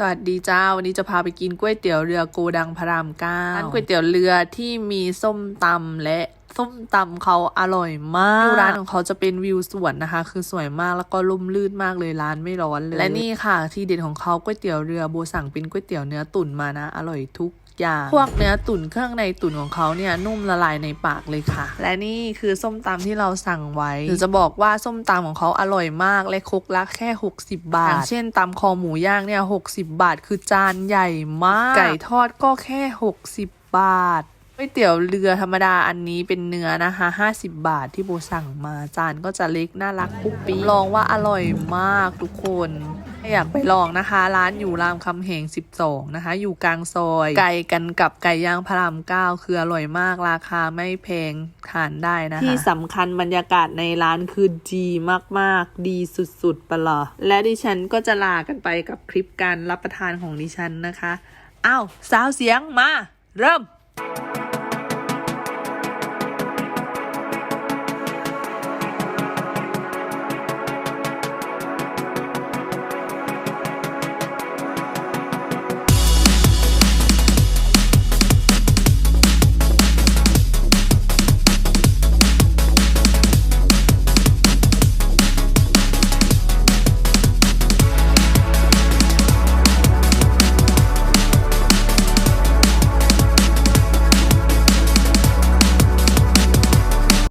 สวัสดีเจ้า วันนี้จะพาไปกินก๋วยเตี๋ยวเรือโกดังพระรามเก้าร้านก๋วยเตี๋ยวเรือที่มีส้มตำและส้มตำเขาอร่อยมากวิวร้านของเขาจะเป็นวิวสวนนะคะ คือสวยมากแล้วก็ร่มรื่นมากเลยร้านไม่ร้อนเลย และนี่ค่ะ ที่เด็ดของเขาก๋วยเตี๋ยวเรือโบสั่งเป็นก๋วยเตี๋ยวเนื้อตุ๋นมานะ อร่อยทุก อย่าง พวกเนื้อตุ๋นเครื่องในตุ๋นของเขาเนี่ยนุ่มละลายในปากเลยค่ะ และนี่คือส้มตำที่เราสั่งไว้หรือจะบอกว่าส้มตำของเขาอร่อยมากและครกละแค่ 60 บาทอย่างเช่นตำคอหมูย่างเนี่ย60 บาท คือจานใหญ่มาก ไก่ทอดก็แค่ 60 บาท ก๋วยเตี๋ยวเรือธรรมดาอันนี้เป็นเนื้อนะคะ 50 บาทที่โบสั่งมาจานก็จะเล็กน่ารักปุ๊บปีลองว่าอร่อยมากทุกคนอยากไปลองนะคะ ร้านอยู่รามคำแหง 12 นะคะ อยู่กลางซอยไก่กันกับไก่ย่างพระรามเก้าคืออร่อยมากราคาไม่แพงทานได้นะคะ ที่สำคัญบรรยากาศในร้านคือดีมากๆ ดีสุดๆปะละและดิฉันก็จะลากันไปกับคลิปการรับประทานของดิฉันนะคะอ้าวสาวเสียงมา เริ่ม